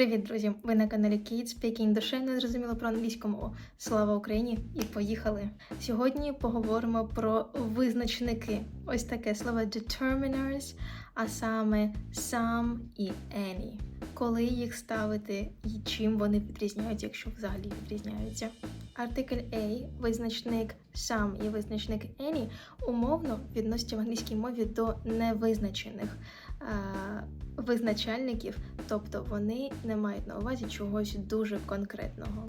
Привіт, друзі! Ви на каналі Kid Speaking душевно зрозуміло про англійську мову. Слава Україні! І поїхали! Сьогодні поговоримо про визначники. Ось таке слово determiners, а саме some і any. Коли їх ставити і чим вони відрізняються, якщо взагалі відрізняються. Артикль A, визначник some і визначник any умовно відносяться в англійській мові до невизначених е, визначальників, тобто вони не мають на увазі чогось дуже конкретного.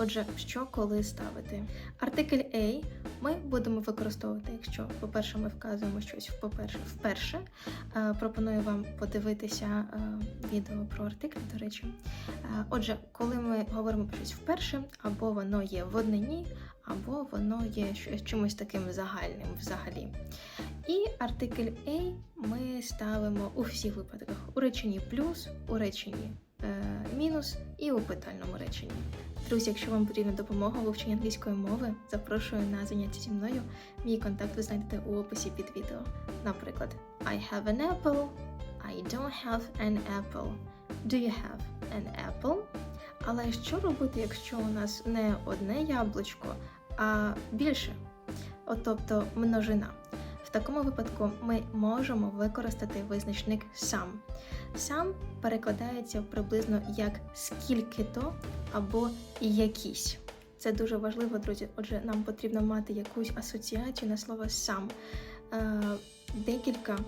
Отже, що коли ставити? Артикль A ми будемо використовувати, якщо, по-перше, ми вказуємо щось по-перше, вперше. Е, Пропоную вам подивитися е, відео про артикль, до речі. Е, Отже, коли ми говоримо про щось вперше, або воно є в однині, або воно є чимось таким загальним взагалі. І артикль A ми ставимо у всіх випадках у реченні плюс, у реченні мінус і у питальному реченні. Друзі, якщо вам потрібна допомога у вивченні англійської мови, запрошую на заняття зі мною. Мій контакт ви знайдете у описі під відео. Наприклад, I have an apple, I don't have an apple. Do you have an apple? Але що робити, якщо у нас не одне яблучко, а більше? От, тобто множина. В такому випадку ми можемо використати визначник сам. Сам перекладається приблизно як скільки-то або якісь. Це дуже важливо, друзі. Отже, нам потрібно мати якусь асоціацію на слово сам. Е, декілька,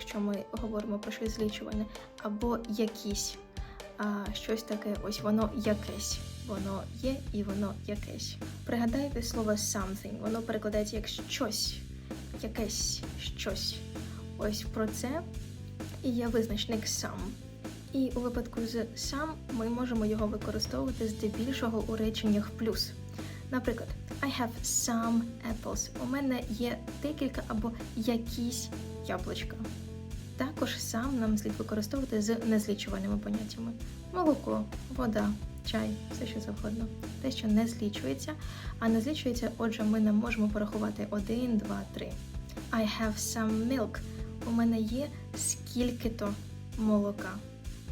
якщо ми говоримо про щось злічуване, або якісь. А щось таке, ось воно якесь. Воно є і воно якесь. Пригадайте слово something, воно перекладається як щось якесь щось. Ось про це і є визначник сам. І у випадку з сам ми можемо його використовувати здебільшого у реченнях плюс. Наприклад, I have some apples. У мене є декілька або якісь яблучка. Також сам нам слід використовувати з незлічувальними поняттями: молоко, вода, чай, все що завгодно. Те, що не злічується, а не злічується, отже, ми не можемо порахувати 1, 2, 3. I have some milk. У мене є скільки-то молока.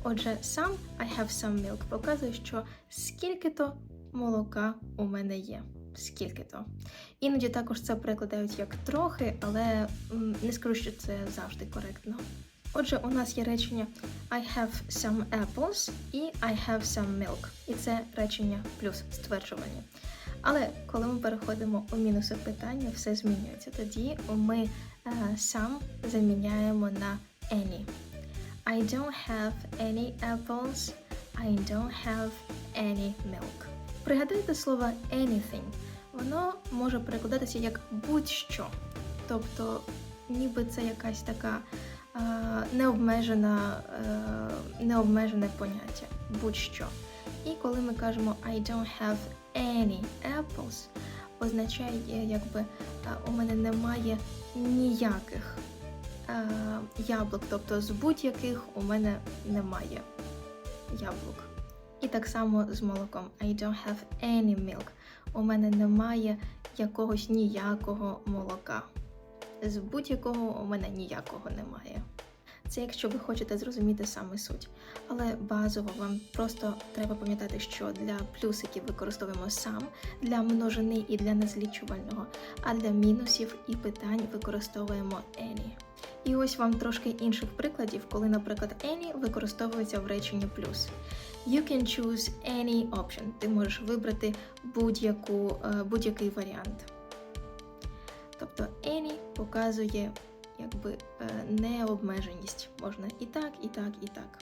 Отже, сам I have some milk показує, що скільки-то молока у мене є. Скільки-то. Іноді також це перекладають як трохи, але не скажу, що це завжди коректно. Отже, у нас є речення I have some apples і I have some milk. І це речення плюс стверджування. Але коли ми переходимо у мінуси питання, все змінюється. Тоді ми е, сам заміняємо на any. I don't have any apples. I don't have any milk. Пригадайте слово anything. Воно може перекладатися як будь-що. Тобто, ніби це якась така е, необмежена, е, необмежене поняття. Будь-що. І коли ми кажемо I don't have any apples, означає, якби у мене немає ніяких е, яблук, тобто з будь-яких у мене немає яблук. І так само з молоком. I don't have any milk. У мене немає якогось ніякого молока. З будь-якого у мене ніякого немає. Це якщо ви хочете зрозуміти саме суть. Але базово вам просто треба пам'ятати, що для плюсиків використовуємо сам, для множини і для незлічувального, а для мінусів і питань використовуємо any. І ось вам трошки інших прикладів, коли, наприклад, any використовується в реченні плюс. You can choose any option. Ти можеш вибрати е, будь-який варіант. Тобто any показує якби е, необмеженість. Можна і так, і так, і так.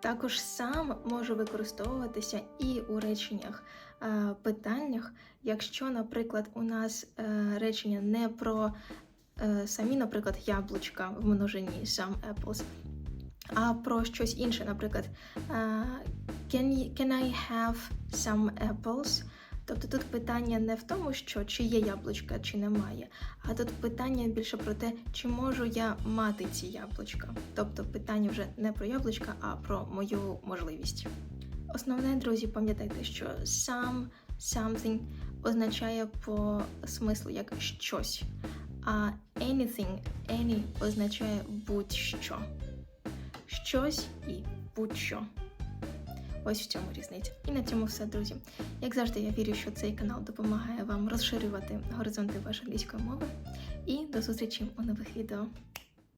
Також сам може використовуватися і у реченнях е, питаннях, якщо, наприклад, у нас е, речення не про самі, наприклад, яблучка в множині some apples, а про щось інше, наприклад, can, can I have some apples? Тобто тут питання не в тому, що чи є яблучка, чи немає, а тут питання більше про те, чи можу я мати ці яблучка. Тобто питання вже не про яблучка, а про мою можливість. Основне, друзі, пам'ятайте, що some, something означає по смислу як щось, а anything, any означає будь-що. Щось і будь-що. Ось в цьому різниця. І на цьому все, друзі. Як завжди, я вірю, що цей канал допомагає вам розширювати горизонти вашої англійської мови. І до зустрічі у нових відео.